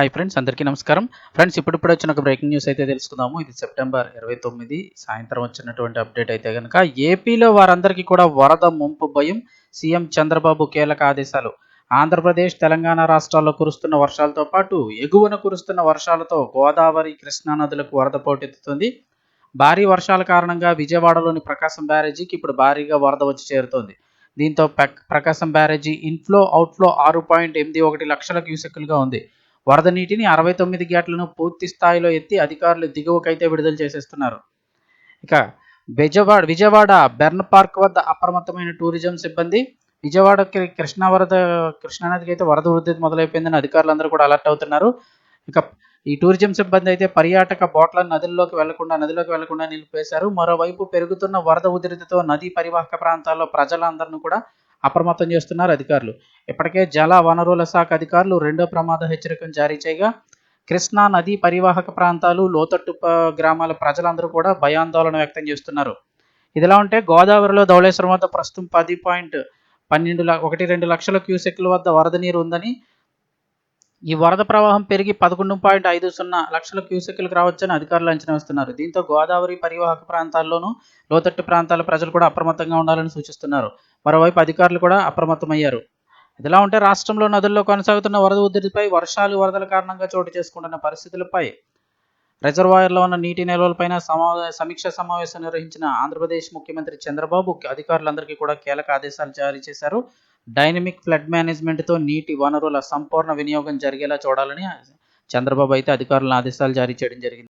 Hi friends అందరికీ నమస్కారం. Friends ఇప్పుడిప్పుడు వచ్చిన ఒక బ్రేకింగ్ న్యూస్ అయితే తెలుసుకుందాము. ఇది సెప్టెంబర్ ఇరవై తొమ్మిది. సాయంత్రం వచ్చినటువంటి అప్డేట్ అయితే కనుక ఏపీలో వారందరికీ కూడా వరద ముంపు భయం సీఎం చంద్రబాబు కీలక ఆదేశాలు. ఆంధ్రప్రదేశ్ తెలంగాణ రాష్ట్రాల్లో కురుస్తున్న వర్షాలతో పాటు ఎగువన కురుస్తున్న వర్షాలతో గోదావరి కృష్ణా నదులకు వరద పోటెత్తుతుంది. భారీ వర్షాల కారణంగా విజయవాడలోని ప్రకాశం బ్యారేజీకి ఇప్పుడు భారీగా వరద వచ్చి చేరుతోంది. దీంతో ప్రకాశం బ్యారేజీ ఇన్ఫ్లో అవుట్ఫ్లో ఆరు పాయింట్ ఎనిమిది ఒకటి లక్షల క్యూసెక్కులుగా ఉంది. వరద నీటిని అరవై తొమ్మిది గేట్లను పూర్తి స్థాయిలో ఎత్తి అధికారులు దిగువకైతే విడుదల చేసేస్తున్నారు. ఇక విజయవాడ విజయవాడ బెర్న్ పార్క్ వద్ద అప్రమత్తమైన టూరిజం సిబ్బంది విజయవాడ కృ- కృష్ణా వరద కృష్ణానదికి అయితే వరద వృద్ధి మొదలైపోయిందని అధికారులందరూ కూడా అలర్ట్ అవుతున్నారు. ఇక ఈ టూరిజం సిబ్బంది అయితే పర్యాటక బోట్లను నదుల్లోకి వెళ్ళకుండా నదిలోకి వెళ్ళకుండా నిలిపేశారు. మరోవైపు పెరుగుతున్న వరద ఉధృతితో నదీ పరివాహక ప్రాంతాల్లో ప్రజలందరినీ కూడా అప్రమత్తం చేస్తున్నారు అధికారులు. ఇప్పటికే జల వనరుల శాఖ అధికారులు రెండో ప్రమాద హెచ్చరికను జారీ చేయగా కృష్ణా నదీ పరివాహక ప్రాంతాలు లోతట్టు గ్రామాల ప్రజలందరూ కూడా భయాందోళన వ్యక్తం చేస్తున్నారు. ఇదిలా ఉంటే గోదావరిలో ధవళేశ్వరం వద్ద ప్రస్తుతం పది పాయింట్ పన్నెండు ఒకటి రెండు లక్షల క్యూసెక్ల వద్ద వరద నీరు ఉందని ఈ వరద ప్రవాహం పెరిగి పదకొండు పాయింట్ ఐదు సున్నా లక్షల క్యూసెక్లకు రావచ్చని అధికారులు అంచనా వేస్తున్నారు. దీంతో గోదావరి పరివాహక ప్రాంతాల్లోనూ లోతట్టు ప్రాంతాల ప్రజలు కూడా అప్రమత్తంగా ఉండాలని సూచిస్తున్నారు. మరోవైపు అధికారులు కూడా అప్రమత్తమయ్యారు. ఇదిలా ఉంటే రాష్ట్రంలో నదుల్లో కొనసాగుతున్న వరద ఉధృతిపై వర్షాలు వరదల కారణంగా చోటు చేసుకుంటున్న పరిస్థితులపై రిజర్వాయర్లో ఉన్న నీటి నిల్వలపైన సమా సమీక్ష సమావేశం నిర్వహించిన ఆంధ్రప్రదేశ్ ముఖ్యమంత్రి చంద్రబాబు అధికారులందరికీ కూడా కీలక ఆదేశాలు జారీ చేశారు. డైనమిక్ ఫ్లడ్ మేనేజ్మెంట్తో నీటి వనరుల సంపూర్ణ వినియోగం జరిగేలా చూడాలని చంద్రబాబు అయితే అధికారులను ఆదేశాలు జారీ చేయడం జరిగింది.